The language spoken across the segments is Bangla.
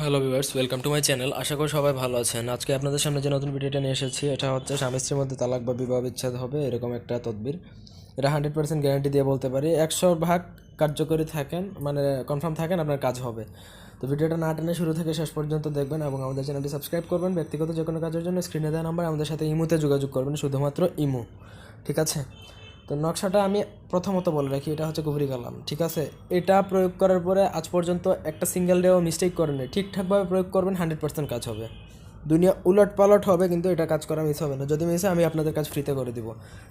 Hello viewers welcome to my channel আশা করি সবাই ভালো আছেন। আজকে আপনাদের সামনে যে নতুন ভিডিওটা নিয়ে এসেছি, এটা হচ্ছে স্বামী স্ত্রীর মধ্যে তালাক বা বিবাহ বিচ্ছেদ হবে, এরকম একটা তদবির। এটা হান্ড্রেড পার্সেন্ট গ্যারান্টি দিয়ে বলতে পারি। একশো ভাগ কার্যকরী থাকেন মানে কনফার্ম থাকেন আপনার কাজ হবে। তো ভিডিওটা না টেনে শুরু থেকে শেষ পর্যন্ত দেখবেন এবং আমাদের চ্যানেলটি সাবস্ক্রাইব করবেন। ব্যক্তিগত যে কোনো কাজের জন্য স্ক্রিনে দেওয়া নাম্বার আমাদের সাথে ইমুতে যোগাযোগ করবেন, শুধুমাত্র ইমু। ঠিক আছে? তো নকশাটা আমি প্রথমত বলে রাখি, এটা হচ্ছে কুবরি কালাম, ঠিক আছে? এটা প্রয়োগ করার পরে আজ পর্যন্ত একটা সিঙ্গেল ডেও মিস্টেক করেনি। ঠিকঠাকভাবে প্রয়োগ করবেন হান্ড্রেড পার্সেন্ট কাজ হবে। দুনিয়া উলট পালট হবে, কিন্তু এটা কাজ করা মিস হবে না। যদি মিস আমি আপনাদের কাজ ফ্রিতে করে দিব।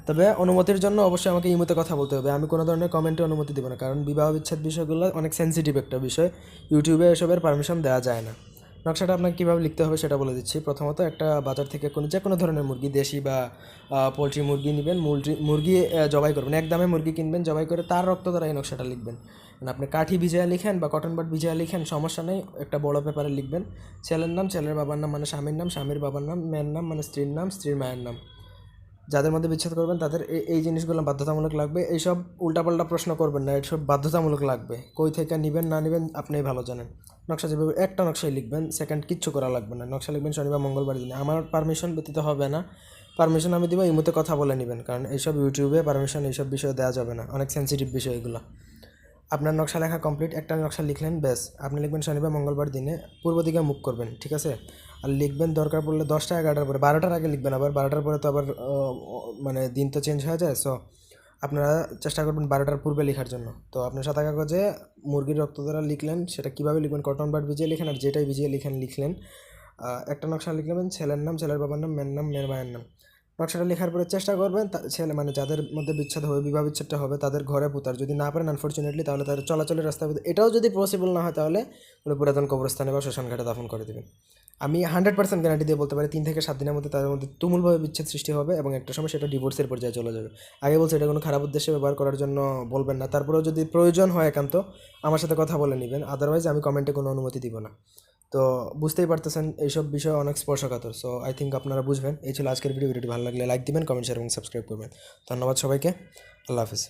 তবে অনুমতির জন্য অবশ্যই আমাকে ইমোতে কথা বলতে হবে। আমি কোনো ধরনের কমেন্টে অনুমতি দেবো না, কারণ বিবাহ বিচ্ছেদ বিষয়গুলো অনেক সেন্সিটিভ একটা বিষয়। ইউটিউবে এসবের পারমিশন দেওয়া যায় না। নকশাটা আপনাকে কীভাবে লিখতে হবে সেটা বলে দিচ্ছি। প্রথমত একটা বাজার থেকে কোনো যে কোনো ধরনের মুরগি, দেশি বা পোলট্রি মুরগি নেবেন, মুরগি মুরগি জবাই করবেন। এক দামে মুরগি কিনবেন, জবাই করে তার রক্ত দ্বারা এই নকশাটা লিখবেন। মানে আপনি কাঠি ভিজিয়ে লিখেন বা কটন বাট ভিজিয়ে লিখেন, সমস্যা নেই, একটা বড় পেপারে লিখবেন। ছেলের নাম, ছেলের বাবার নাম মানে স্বামীর নাম, স্বামীর বাবার নাম, মেয়ের নাম মানে স্ত্রীর নাম, স্ত্রীর মায়ের নাম। যাদের মধ্যে বিচ্ছেদ করবেন, তাদের এই এই জিনিসগুলো বাধ্যতামূলক লাগবে। এইসব উল্টাপাল্টা প্রশ্ন করবেন না, এইসব বাধ্যতামূলক লাগবে। কই থেকে নেবেন, না নেবেন, আপনিই ভালো জানেন। নকশা যেভাবে একটা নকশায় লিখবেন সেকেন্ড কিচ্ছু করা লাগবে না। নকশা লিখবেন শনিবার, মঙ্গলবার দিনে। আমার পারমিশন ব্যতীত হবে না। পারমিশন আমি দেবো, এই ইমুতে কথা বলে নেবেন, কারণ এইসব ইউটিউবে পারমিশন এইসব বিষয়ে দেওয়া যাবে না। অনেক সেন্সিটিভ বিষয় এগুলো। আপনার নকশা লেখা কমপ্লিট একটা নকশা লিখলেন, ব্যাস। আপনি লিখবেন শনিবার, মঙ্গলবার দিনে, পূর্ব দিকে মুখ করবেন, ঠিক আছে? আর লিখবেন দরকার পড়লে দশটা, এগারোটার পরে। বারোটার আগে লিখবেন আবার। বারোটার পরে তো আবার মানে দিন তো চেঞ্জ হয়ে যায় সো আপনারা চেষ্টা করবেন বারোটার পূর্বে লেখার জন্য। তো আপনি সাদা কাগজে মুরগির রক্ত দ্বারা লিখলেন, সেটা কীভাবে লিখবেন, কটন বার্ড ভিজিয়ে লিখেন আর যেটাই ভিজিয়ে লিখেন, লিখলেন। একটা নকশা লিখলেন, ছেলের নাম, ছেলের বাবার নাম, মেয়ের নাম, মেয়ের মায়ের নাম। নকশাটা লেখার পরে চেষ্টা করবেন ছেলে মানে যাদের মধ্যে বিচ্ছেদ হবে, বিবাহ বিচ্ছেদটা হবে, তাদের ঘরে পুতার। যদি না পারেন আনফর্চুনেটলি তাহলে তাদের চলাচলের রাস্তা এটাও যদি পসিবল না হয়, তাহলে পুরাতন কবরস্থানে বা শ্মশান ঘাটে দাফন করে দেবেন। আমি হান্ড্রেড পার্সেন্ট গ্যারান্টি দিয়ে বলতে পারি, তিন থেকে সাত দিনের মধ্যে তাদের মধ্যে তুমুলভাবে বিচ্ছেদ সৃষ্টি হবে এবং একটা সময় সেটা ডিভোর্সের পর্যায়ে চলে যাবে। আগে বলছে, এটা কোনো খারাপ উদ্দেশ্যে ব্যবহার করার জন্য বলবেন না। তারপরেও যদি প্রয়োজন হয় একান্ত, আমার সাথে কথা বলে নেবেন। আদারওয়াইজ আমি কমেন্টে কোনো অনুমতি দিব না। তো বুঝতেই পারতেছেন, এইসব বিষয় অনেক স্পর্শকাতর। সো আই থিঙ্ক আপনারা বুঝবেন। এই ছিল আজকের ভিডিও ভিডিওটি ভালো লাগলে লাইক দিবেন কমেন্ট শেয়ার এবং সাবস্ক্রাইব করবেন। ধন্যবাদ সবাইকে। আল্লাহ হাফিজ।